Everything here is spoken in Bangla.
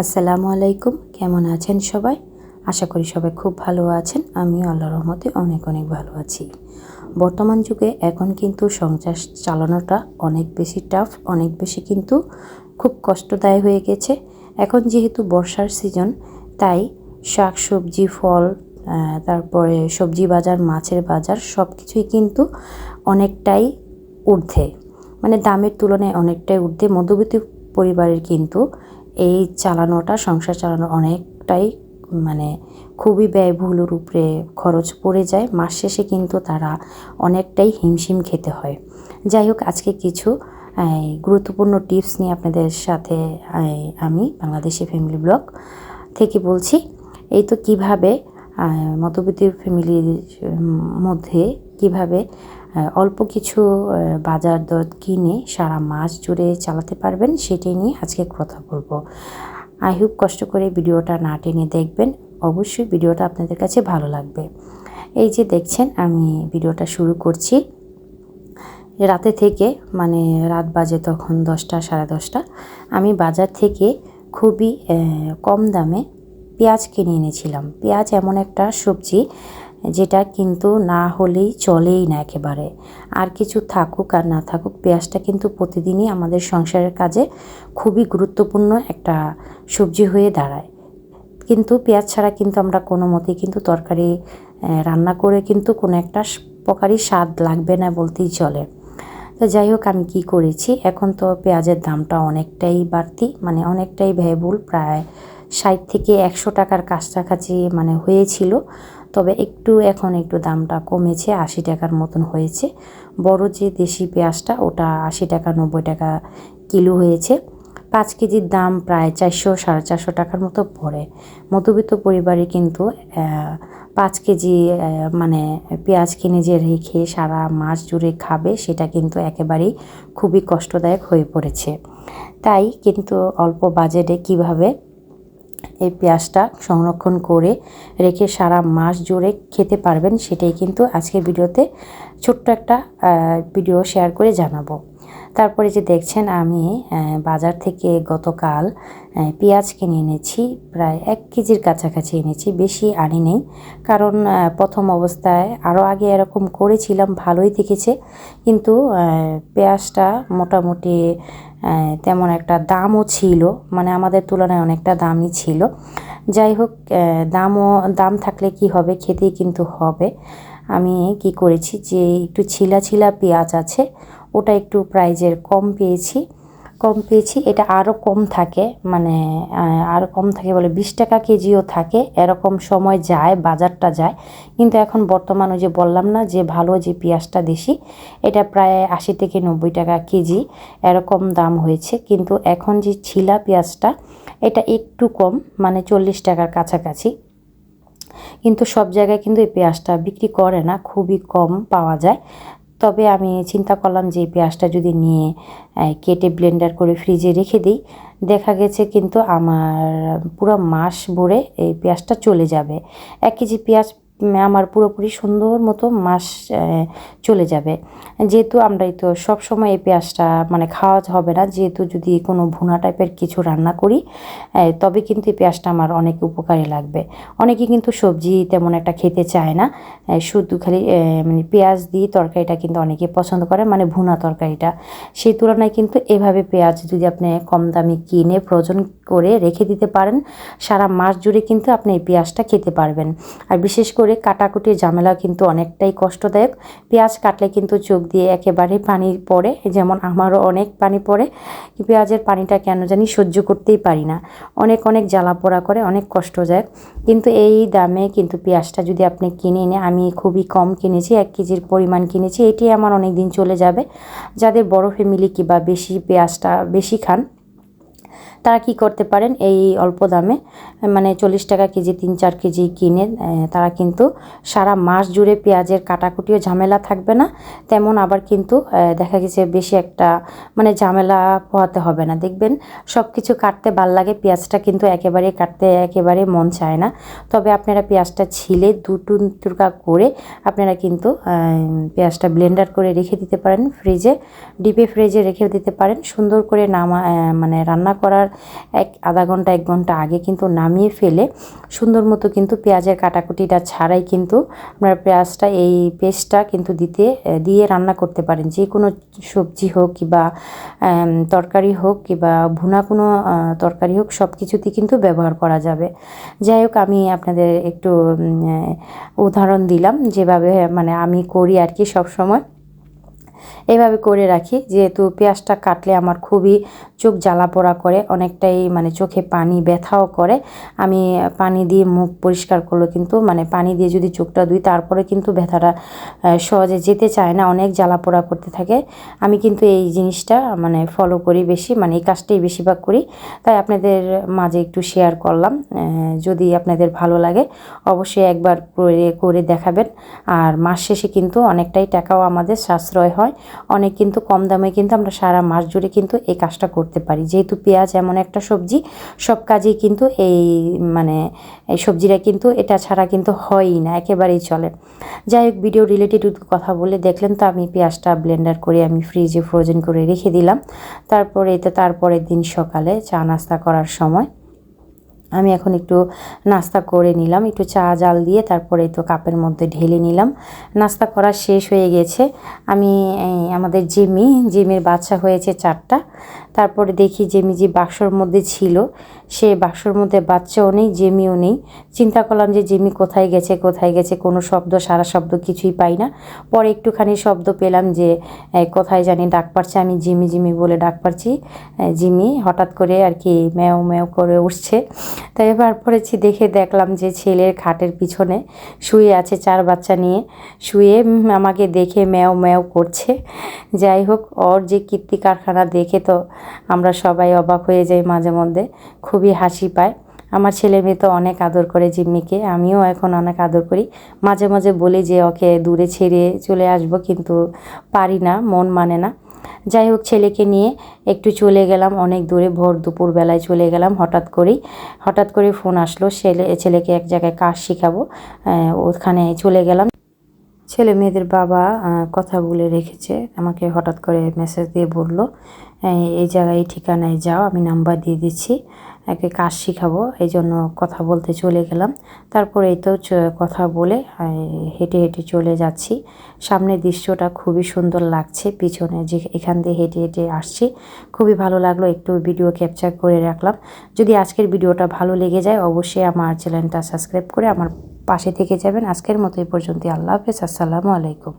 আসসালামু আলাইকুম, কেমন আছেন সবাই? আশা করি সবাই খুব ভালো আছেন আমি আল্লাহ রহমতে অনেক অনেক ভালো আছি। বর্তমান যুগে এখন কিন্তু সংসার চালানোটা অনেক বেশি টাফ অনেক বেশি কিন্তু খুব কষ্টদায় হয়ে গেছে। এখন যেহেতু বর্ষার সিজন তাই শাক সবজি ফল তারপরে সবজি বাজার, মাছের বাজার সব কিছুই কিন্তু অনেকটাই ঊর্ধ্বে। মানে দামের তুলনায় অনেকটাই ঊর্ধ্বে। মধ্যবিত্ত পরিবারের কিন্তু এই চালানোটা, সংসার চালানো অনেকটাই মানে খুবই ব্যয়বহুলের উপরে খরচ পড়ে যায়। মাস শেষে কিন্তু তারা অনেকটাই হিমশিম খেতে হয়। যাই হোক, আজকে কিছু গুরুত্বপূর্ণ টিপস নিয়ে আপনাদের সাথে আমি বাংলাদেশি ফ্যামিলি ব্লগ থেকে বলছি, এই তো কীভাবে মধ্যবিত্ত ফ্যামিলির মধ্যে কীভাবে অল্প কিছু বাজার দর কিনে সারা মাস জুড়ে চালাতে পারবেন, সেটাই নিয়ে আজকে কথা বলব। আই হোপ কষ্ট করে ভিডিওটা না টেনে দেখবেন, অবশ্যই ভিডিওটা আপনাদের কাছে ভালো লাগবে। এই যে দেখছেন, আমি ভিডিওটা শুরু করছি। রাতে থেকে মানে রাত বাজে তখন দশটা, সাড়ে দশটা, আমি বাজার থেকে খুবই কম দামে পেঁয়াজ কিনে এনেছিলাম। পেঁয়াজ এমন একটা সবজি যেটা কিন্তু না হলেই চলেই না একেবারে। আর কিছু থাকুক আর না থাকুক, পেঁয়াজটা কিন্তু প্রতিদিনই আমাদের সংসারের কাজে খুবই গুরুত্বপূর্ণ একটা সবজি হয়ে দাঁড়ায়। কিন্তু পেঁয়াজ ছাড়া কিন্তু আমরা কোনো মতেই কিন্তু তরকারি রান্না করে কিন্তু কোনো একটা প্রকারই স্বাদ লাগবে না বলতেই চলে। তো যাই হোক, আমি কী করেছি? এখন তো পেঁয়াজের দামটা অনেকটাই বাড়তি মানে অনেকটাই ব্যয়বহুল, প্রায় ষাট থেকে একশো টাকার কাছাকাছি মানে হয়েছিল। তবে একটু এখন একটু দামটা কমেছে, আশি টাকার মতন হয়েছে। বড় যে দেশি পেঁয়াজটা, ওটা আশি টাকা, নব্বই টাকা কিলো হয়েছে। পাঁচ কেজির দাম প্রায় চারশো, সাড়ে চারশো টাকার মতো পড়ে। মধ্যবিত্ত পরিবারে কিন্তু পাঁচ কেজি মানে পেঁয়াজ কিনে যে রেখে সারা মাস জুড়ে খাবে, সেটা কিন্তু একেবারেই খুবই কষ্টদায়ক হয়ে পড়েছে। তাই কিন্তু অল্প বাজেটে কীভাবে এই পেঁয়াজটা সংরক্ষণ করে রেখে সারা মাস জুড়ে খেতে পারবেন, সেটাই কিন্তু আজকের ভিডিওতে ছোট্ট একটা ভিডিও শেয়ার করে জানাব। তারপরে যে দেখছেন, আমি বাজার থেকে গতকাল পেঁয়াজ কিনে এনেছি, প্রায় এক কেজির কাছাকাছি এনেছি, বেশি আনি নেই। কারণ প্রথম অবস্থায় আরও আগে এরকম করেছিলাম, ভালোই থেকেছে কিন্তু পেঁয়াজটা মোটামুটি তেমন একটা দামও ছিল মানে আমাদের তুলনায় অনেকটা দামই ছিল। যাই হোক দামও, দাম থাকলে কি হবে, খেতেই কিন্তু হবে। আমি কি করেছি যে, একটু ছিলা ছিলা পেঁয়াজ আছে ওটা একটু প্রাইজের কম পেয়েছি। কম পেয়েছি, এটা আরও কম থাকে মানে আরও কম থাকে বলে বিশ টাকা কেজিও থাকে, এরকম সময় যায়, বাজারটা যায়। কিন্তু এখন বর্তমান ওই যে বললাম না, যে ভালো যে পেঁয়াজটা দেশি, এটা প্রায় আশি থেকে নব্বই টাকা কেজি, এরকম দাম হয়েছে। কিন্তু এখন যে ছিলা পেঁয়াজটা, এটা একটু কম মানে চল্লিশ টাকার কাছাকাছি। কিন্তু সব জায়গায় কিন্তু এই পেঁয়াজটা বিক্রি করে না, খুবই কম পাওয়া যায়। তবে আমি চিন্তা করলাম যে পেঁয়াজটা যদি নিয়ে কেটে ব্লেন্ডার করে ফ্রিজে রেখে দিই। দেখা গেছে কিন্তু আমার পুরো মাস ভরে এই পেঁয়াজটা চলে যাবে। এক কেজি পেঁয়াজ আমার পুরোপুরি সুন্দর মতো মাস চলে যাবে। যেহেতু আমরা তো সবসময় এই পেঁয়াজটা মানে খাওয়া হবে না, যেহেতু যদি কোনো ভুনা টাইপের কিছু রান্না করি তবে কিন্তু এই পেঁয়াজটা আমার অনেক উপকারে লাগবে। অনেকে কিন্তু সবজি তেমন একটা খেতে চায় না শুধু খালি মানে পেঁয়াজ দিয়ে তরকারিটা কিন্তু অনেকে পছন্দ করে মানে ভুনা তরকারিটা। সেই তুলনায় কিন্তু এভাবে পেঁয়াজ যদি আপনি কম দামে কিনে ফ্রোজন করে রেখে দিতে পারেন, সারা মাস জুড়ে কিন্তু আপনি এই পেঁয়াজটা খেতে পারবেন। আর বিশেষ করে কাটাকুটির ঝামেলা কিন্তু অনেকটাই কষ্টদায়ক। পেঁয়াজ কাটলে কিন্তু চোখ দিয়ে একেবারে পানি পড়ে, যেমন আমারও অনেক পানি পড়ে। পেঁয়াজের পানিটা কেন জানি সহ্য করতেই পারি না। অনেক অনেক জ্বালা পোড়া করে, অনেক কষ্টদায়ক। কিন্তু এই দামে কিন্তু পেঁয়াজটা যদি আপনি কিনে এনে, আমি খুবই কম কিনেছি, এক কেজির পরিমাণ কিনেছি, এটি আমার অনেক দিন চলে যাবে। যাদের বড় ফ্যামিলি কিংবা বেশি পেঁয়াজটা বেশি খান তারা কি করতে পারেন? এই অল্প দামে মানে চল্লিশ টাকা কেজি, তিন চার কেজি কিনে তারা কিন্তু সারা মাস জুড়ে পেঁয়াজের কাটাকুটিও ঝামেলা থাকবে না। তেমন আবার কিন্তু দেখা গেছে বেশি একটা মানে ঝামেলা পোহাতে হবে না। দেখবেন সব কিছু কাটতে ভালো লাগে, পেঁয়াজটা কিন্তু একেবারে কাটতে একেবারে মন চায় না। তবে আপনারা পেঁয়াজটা ছিলে দু টুকা করে আপনারা কিন্তু পেঁয়াজটা ব্লেন্ডার করে রেখে দিতে পারেন ফ্রিজে, ডিপে ফ্রিজে রেখে দিতে পারেন। সুন্দর করে নামা মানে রান্না করার এক আধা ঘণ্টা, এক ঘণ্টা আগে কিন্তু নামিয়ে ফেলে সুন্দর মতো কিন্তু পেঁয়াজের কাটাকুটিটা ছাড়াই কিন্তু আপনার পেঁয়াজটা, এই পেস্টটা কিন্তু দিতে, দিয়ে রান্না করতে পারেন। যে কোনো সবজি হোক কিংবা তরকারি হোক কিংবা ভুনা কোনো তরকারি হোক সব কিছুতেই কিন্তু ব্যবহার করা যাবে। যাই হোক, আমি আপনাদের একটু উদাহরণ দিলাম যেভাবে মানে আমি করি আর কি সবসময়। এভাবে করে রাখি। যেহেতু পেঁয়াজটা কাটলে আমার খুবই চোখ জ্বালা পোড়া করে, অনেকটাই মানে চোখে পানি ব্যথাও করে। আমি পানি দিয়ে মুখ পরিষ্কার করল কিন্তু মানে পানি দিয়ে যদি চোখটা ধুই, তারপরে কিন্তু ব্যথাটা সহজে যেতে চায় না, অনেক জ্বালা পোড়া করতে থাকে। আমি কিন্তু এই জিনিসটা মানে ফলো করি বেশি মানে এই কাজটাই বেশিরভাগ করি। তাই আপনাদের মাঝে একটু শেয়ার করলাম যদি আপনাদের ভালো লাগে অবশ্যই একবার করে করে দেখাবেন। আর মাস শেষে কিন্তু অনেকটাই টাকাও আমাদের সাশ্রয় হয়। অনেক কিন্তু কম দামে কিন্তু আমরা সারা মাস জুড়ে কিন্তু এই কাজটা করতে পারি। যেহেতু পেঁয়াজ এমন একটা সবজি, সব কাজেই কিন্তু এই মানে এই সবজিটা কিন্তু এটা ছাড়া কিন্তু হয়ই না, একেবারেই চলে। যাই হোক ভিডিও রিলেটেড কথা বলে দেখলেন তো আমি পেঁয়াজটা ব্লেন্ডার করে আমি ফ্রিজে ফ্রোজেন করে রেখে দিলাম। তারপরে এতে তারপরের দিন সকালে চা নাস্তা করার সময় আমি এখন একটু নাস্তা করে নিলাম, একটু চা জাল দিয়ে তারপরে তো কাপের মধ্যে ঢেলে নিলাম। নাস্তা করা শেষ হয়ে গেছে। আমি আমাদের জিমি, জিমের বাচ্চা হয়েছে চারটা। তারপরে দেখি জিমি যে বাক্সর মধ্যে ছিল সে বাক্সর মধ্যে বাচ্চাও নেই, জেমিও নেই। চিন্তা করলাম যে জেমি কোথায় গেছে কোথায় গেছে, কোনো শব্দ, সারা শব্দ কিছুই পাই না। পরে একটুখানি শব্দ পেলাম যে কোথায় জানি ডাক পারছে, আমি জিমি জিমি বলে ডাক পারছি। জিমি হঠাৎ করে আর কি ম্যাও ম্যাও করে উঠছে। তাই এবার পড়েছি, দেখে দেখলাম যে ছেলের খাটের পিছনে শুয়ে আছে চার বাচ্চা নিয়ে। শুয়ে আমাকে দেখে ম্যাও ম্যাও করছে। যাই হোক, ওর যে কীর্তি কারখানা দেখে তো আমরা সবাই অবাক হয়ে যাই মাঝে মধ্যে। খুবই হাসি পায়। আমার ছেলে মেয়ে তো অনেক আদর করে জিম্মিকে, আমিও এখন অনেক আদর করি। মাঝে মাঝে বলি যে, ওকে দূরে ছেড়ে চলে আসব কিন্তু পারি না, মন মানে না। যাই হোক, ছেলেকে নিয়ে একটু চলে গেলাম, অনেক দূরে, ভোর দুপুর বেলায় চলে গেলাম হঠাৎ করেই। হঠাৎ করে ফোন আসলো, ছেলে, ছেলেকে এক জায়গায় কাজ শেখাবো ওখানে চলে গেলাম। ছেলে মেয়েদের বাবা কথা বলে রেখেছে। আমাকে হঠাৎ করে মেসেজ দিয়ে বলল, এই জায়গায় এই ঠিকানায় যাও, আমি নাম্বার দিয়ে দিচ্ছি, একে কাজ শিখাবো। এই জন্য কথা বলতে চলে গেলাম। তারপরে এই তো কথা বলে হেঁটে হেঁটে চলে যাচ্ছি। সামনের দৃশ্যটা খুবই সুন্দর লাগছে, পিছনে যে, এখান দিয়ে হেঁটে হেঁটে আসছি। খুবই ভালো লাগল, একটু ভিডিও ক্যাপচার করে রাখলাম। যদি আজকের ভিডিওটা ভালো লেগে যায়, অবশ্যই আমার চ্যানেলটা সাবস্ক্রাইব করে আমার পাশে থেকে যাবেন। আজকের মতো এই পর্যন্ত আল্লাহ হাফেজ। আসসালামু আলাইকুম।